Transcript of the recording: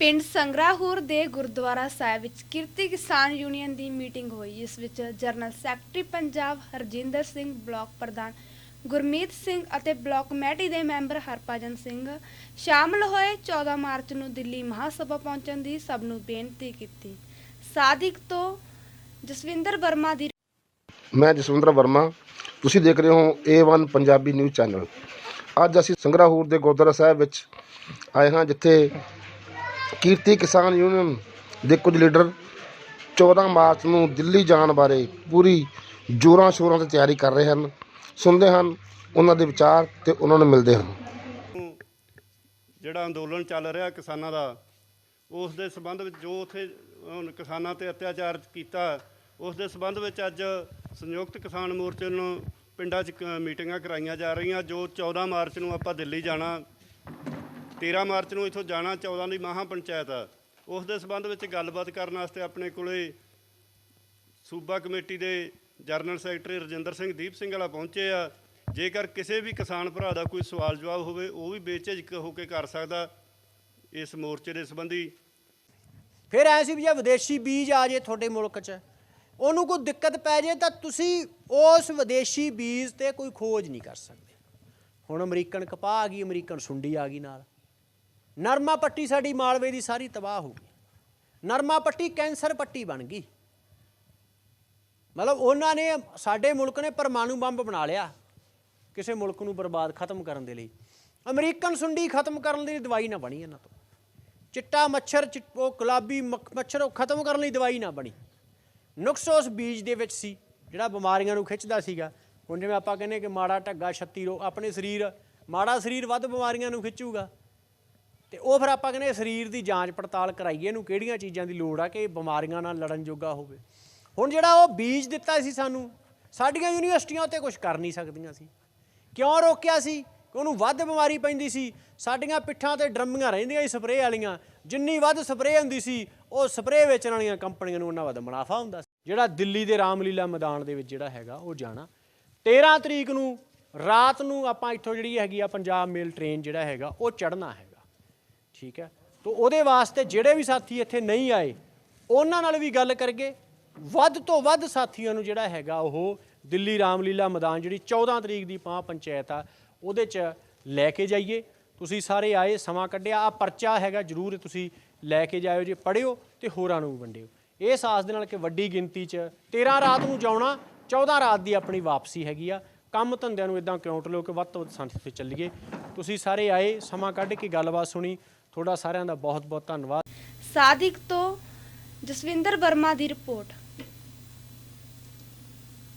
ਪਿੰਡ ਸੰਗਰਾਹੂਰ ਦੇ ਗੁਰਦੁਆਰਾ ਸਾਹਿਬ ਵਿੱਚ ਕਿਰਤੀ ਕਿਸਾਨ ਯੂਨੀਅਨ ਦੀ ਮੀਟਿੰਗ ਹੋਈ ਇਸ ਵਿੱਚ general secretary Punjab Harjinder Singh, block ਪ੍ਰਧਾਨ ਗੁਰਮੀਤ ਸਿੰਘ ਅਤੇ ਬਲਾਕ ਕਮੇਟੀ ਦੇ ਮੈਂਬਰ ਹਰਪਾਜਨ ਸਿੰਘ ਸ਼ਾਮਲ ਹੋਏ। 14 ਮਾਰਚ ਨੂੰ ਦਿੱਲੀ ਮਹਾਸਭਾ ਪਹੁੰਚਣ ਦੀ ਸਭ ਨੂੰ ਬੇਨਤੀ ਕੀਤੀ। ਸਾਦਿਕ ਤੋਂ ਜਸਵਿੰਦਰ ਵਰਮਾ ਦੀ ਮੈਂ ਜਸਵਿੰਦਰ ਵਰਮਾ। ਤੁਸੀਂ ਦੇਖ ਰਹੇ ਹੋ A1 ਪੰਜਾਬੀ ਨਿਊਜ਼ ਚੈਨਲ। ਅੱਜ ਅਸੀਂ ਸੰਗਰਾਹੂਰ ਦੇ ਗੁਰਦੁਆਰਾ ਸਾਹਿਬ ਵਿੱਚ ਆਏ ਹਾਂ, ਜਿੱਥੇ ਕੀਰਤੀ ਕਿਸਾਨ ਯੂਨੀਅਨ ਦੇ ਕੁਝ ਲੀਡਰ 14 ਮਾਰਚ ਨੂੰ ਦਿੱਲੀ ਜਾਣ ਬਾਰੇ ਪੂਰੀ ਜੋਰਾਂ ਸ਼ੋਰਾਂ ਤੇ ਤਿਆਰੀ ਕਰ ਰਹੇ ਹਨ, ਸੁਣਦੇ ਹਨ, ਉਹਨਾਂ ਦੇ ਵਿਚਾਰ ਤੇ ਉਹਨਾਂ ਨੂੰ ਮਿਲਦੇ ਹਨ। ਜਿਹੜਾ ਅੰਦੋਲਨ ਚੱਲ ਰਿਹਾ ਕਿਸਾਨਾਂ ਦਾ, ਉਸ ਦੇ ਸਬੰਧ ਵਿੱਚ ਜੋ ਉਥੇ ਹੁਣ ਕਿਸਾਨਾਂ ਤੇ ਅਤਿਆਚਾਰ ਕੀਤਾ, ਉਸ ਦੇ ਸਬੰਧ ਵਿੱਚ ਅੱਜ ਸੰਯੁਕਤ ਕਿਸਾਨ ਮੋਰਚੇ ਨੂੰ ਪਿੰਡਾਂ 'ਚ ਕ- ਮੀਟਿੰਗਾਂ ਕਰਾਈਆਂ ਜਾ ਰਹੀਆਂ, ਜੋ 14 ਮਾਰਚ ਨੂੰ ਆਪਾਂ ਦਿੱਲੀ ਜਾਣਾ 13 ਮਾਰਚ ਨੂੰ ਇੱਥੋਂ ਜਾਣਾ 14 ਦੀ ਮਹਾ ਪੰਚਾਇਤ ਆ ਉਸ ਦੇ ਸਬੰਧ ਵਿੱਚ ਗੱਲਬਾਤ ਕਰਨ ਵਾਸਤੇ ਆਪਣੇ ਕੋਲੇ ਸੂਬਾ ਕਮੇਟੀ ਦੇ ਜਨਰਲ ਸੈਕਟਰੀ ਰਜਿੰਦਰ ਸਿੰਘ ਦੀਪ ਸਿੰਘ ਵਾਲਾ ਪਹੁੰਚੇ ਆ। ਜੇਕਰ ਕਿਸੇ ਵੀ ਕਿਸਾਨ ਭਰਾ ਦਾ ਕੋਈ ਸਵਾਲ ਜਵਾਬ ਹੋਵੇ, ਉਹ ਵੀ ਬੇਝਿਜਕ ਹੋ ਕੇ ਕਰ ਸਕਦਾ ਇਸ ਮੋਰਚੇ ਦੇ ਸੰਬੰਧੀ। ਫਿਰ ਐ ਸੀ ਵੀ ਜੇ ਵਿਦੇਸ਼ੀ ਬੀਜ ਆ ਜੇ ਤੁਹਾਡੇ ਮੁਲਕ 'ਚ, ਉਹਨੂੰ ਕੋਈ ਦਿੱਕਤ ਪੈ ਜੇ ਤਾਂ ਤੁਸੀਂ ਉਸ ਵਿਦੇਸ਼ੀ ਬੀਜ ਤੇ ਕੋਈ ਖੋਜ ਨਹੀਂ ਕਰ ਸਕਦੇ। ਹੁਣ ਅਮਰੀਕਨ ਕਪਾਹ ਆ ਗਈ, ਅਮਰੀਕਨ ਸੁੰਡੀ ਆ ਗਈ ਨਾਲ। ਨਰਮਾ ਪੱਟੀ ਸਾਡੀ ਮਾਲਵੇ ਦੀ ਸਾਰੀ ਤਬਾਹ ਹੋ ਗਈ। ਨਰਮਾ ਪੱਟੀ ਕੈਂਸਰ ਪੱਟੀ ਬਣ ਗਈ। ਮਤਲਬ ਉਹਨਾਂ ਨੇ ਸਾਡੇ ਮੁਲਕ ਨੇ ਪਰਮਾਣੂ ਬੰਬ ਬਣਾ ਲਿਆ ਕਿਸੇ ਮੁਲਕ ਨੂੰ ਬਰਬਾਦ ਖਤਮ ਕਰਨ ਦੇ ਲਈ। ਅਮਰੀਕਨ ਸੁੰਡੀ ਖਤਮ ਕਰਨ ਦੀ ਦਵਾਈ ਨਾ ਬਣੀ ਇਹਨਾਂ ਤੋਂ। ਚਿੱਟਾ ਮੱਛਰ ਚਿ- ਉਹ ਗੁਲਾਬੀ ਮੱਖ- ਮੱਛਰ ਉਹ ਖਤਮ ਕਰਨ ਲਈ ਦਵਾਈ ਨਾ ਬਣੀ। ਨੁਕਸ ਉਸ ਬੀਜ ਦੇ ਵਿੱਚ ਸੀ, ਜਿਹੜਾ ਬਿਮਾਰੀਆਂ ਨੂੰ ਖਿੱਚਦਾ ਸੀਗਾ। ਹੁਣ ਜਿਵੇਂ ਆਪਾਂ ਕਹਿੰਦੇ ਕਿ ਮਾੜਾ ਢੱਗਾ 36 ਰੋ, ਆਪਣੇ ਸਰੀਰ, ਮਾੜਾ ਸਰੀਰ ਵੱਧ ਬਿਮਾਰੀਆਂ ਨੂੰ ਖਿੱਚੂਗਾ। ਤੇ ਉਹ ਫਿਰ ਆਪਾਂ ਕਹਿੰਦੇ ਸਰੀਰ ਦੀ ਜਾਂਚ ਪੜਤਾਲ ਕਰਾਈਏ, ਇਹਨੂੰ ਕਿਹੜੀਆਂ ਚੀਜ਼ਾਂ ਦੀ ਲੋੜ ਆ ਕਿ ਬਿਮਾਰੀਆਂ ਨਾਲ ਲੜਨ ਜੋਗਾ ਹੋਵੇ। ਹੁਣ ਜਿਹੜਾ ਉਹ ਬੀਜ ਦਿੱਤਾ ਸੀ ਸਾਨੂੰ, ਸਾਡੀਆਂ ਯੂਨੀਵਰਸਿਟੀਆਂ ਉੱਤੇ ਕੁਝ ਕਰ ਨਹੀਂ ਸਕਦੀਆਂ ਸੀ। ਕਿਉਂ ਰੋਕਿਆ ਸੀ? ਕਿ ਉਹਨੂੰ ਵੱਧ ਬਿਮਾਰੀ ਪੈਂਦੀ ਸੀ। ਸਾਡੀਆਂ ਪਿੱਠਾਂ ਤੇ ਡਰਮੀਆਂ ਰਹਿੰਦੀਆਂ ਸੀ ਸਪਰੇਅ ਵਾਲੀਆਂ। ਜਿੰਨੀ ਵੱਧ ਸਪਰੇਅ ਹੁੰਦੀ ਸੀ, ਉਹ ਸਪਰੇਅ ਵੇਚਣ ਵਾਲੀਆਂ ਕੰਪਨੀਆਂ ਨੂੰ ਉਹਨਾਂ ਵੱਧ ਮੁਨਾਫਾ ਹੁੰਦਾ ਸੀ। ਜਿਹੜਾ ਦਿੱਲੀ ਦੇ ਰਾਮਲੀਲਾ ਮੈਦਾਨ ਦੇ ਵਿੱਚ ਜਿਹੜਾ ਹੈਗਾ, ਉਹ ਜਾਣਾ। 13 ਤਰੀਕ ਨੂੰ ਰਾਤ ਨੂੰ ਆਪਾਂ ਇੱਥੋਂ ਜਿਹੜੀ ਹੈਗੀ ਆ ਪੰਜਾਬ ਮੇਲ ਟ੍ਰੇਨ ਜਿਹੜਾ ਹੈਗਾ, ਉਹ ਚੜ੍ਹਨਾ ਹੈਗਾ। ਠੀਕ ਹੈ? ਤੋਂ ਉਹਦੇ ਵਾਸਤੇ ਜਿਹੜੇ ਵੀ ਸਾਥੀ ਇੱਥੇ ਨਹੀਂ ਆਏ, ਉਹਨਾਂ ਨਾਲ ਵੀ ਗੱਲ ਕਰਗੇ ਵੱਧ ਤੋਂ ਵੱਧ ਸਾਥੀਆਂ ਨੂੰ ਜਿਹੜਾ ਹੈਗਾ ਉਹ ਦਿੱਲੀ ਰਾਮਲੀਲਾ ਮੈਦਾਨ, ਜਿਹੜੀ 14 ਤਰੀਕ ਦੀ ਪਾਂ ਪੰਚਾਇਤ ਆ, ਉਹਦੇ 'ਚ ਲੈ ਕੇ ਜਾਈਏ। ਤੁਸੀਂ ਸਾਰੇ ਆਏ, ਸਮਾਂ ਕੱਢਿਆ ਆ ਪਰਚਾ ਹੈਗਾ ਜਰੂਰ ਤੁਸੀਂ ਲੈ ਕੇ ਜਾਇਓ ਜੇ ਪੜਿਓ ਤੇ ਹੋਰਾਂ ਨੂੰ ਵੀ ਵੰਡਿਓ। ਇਸ ਆਸ ਦੇ ਨਾਲ ਕਿ ਵੱਡੀ ਗਿਣਤੀ 'ਚ 13 ਰਾਤ ਨੂੰ ਜਾਉਣਾ 14 ਰਾਤ ਦੀ ਆਪਣੀ ਵਾਪਸੀ ਹੈਗੀ ਆ। ਕੰਮ ਧੰਦਿਆਂ ਨੂੰ ਇਦਾਂ ਕਿਉਂ ਟਲੋ ਕਿ ਵੱਧ ਤੋਂ ਵੱਧ ਸੰਥ ਤੇ ਚੱਲੀਏ। ਤੁਸੀਂ ਸਾਰੇ ਆਏ, ਸਮਾਂ ਕੱਢ ਕੇ ਗੱਲਬਾਤ ਸੁਣੀ ਤੁਹਾਡਾ ਸਾਰਿਆਂ ਦਾ ਬਹੁਤ ਬਹੁਤ ਧੰਨਵਾਦ। ਸਾਦਿਕ ਤੋਂ ਜਸਵਿੰਦਰ ਵਰਮਾ ਦੀ ਰਿਪੋਰਟ।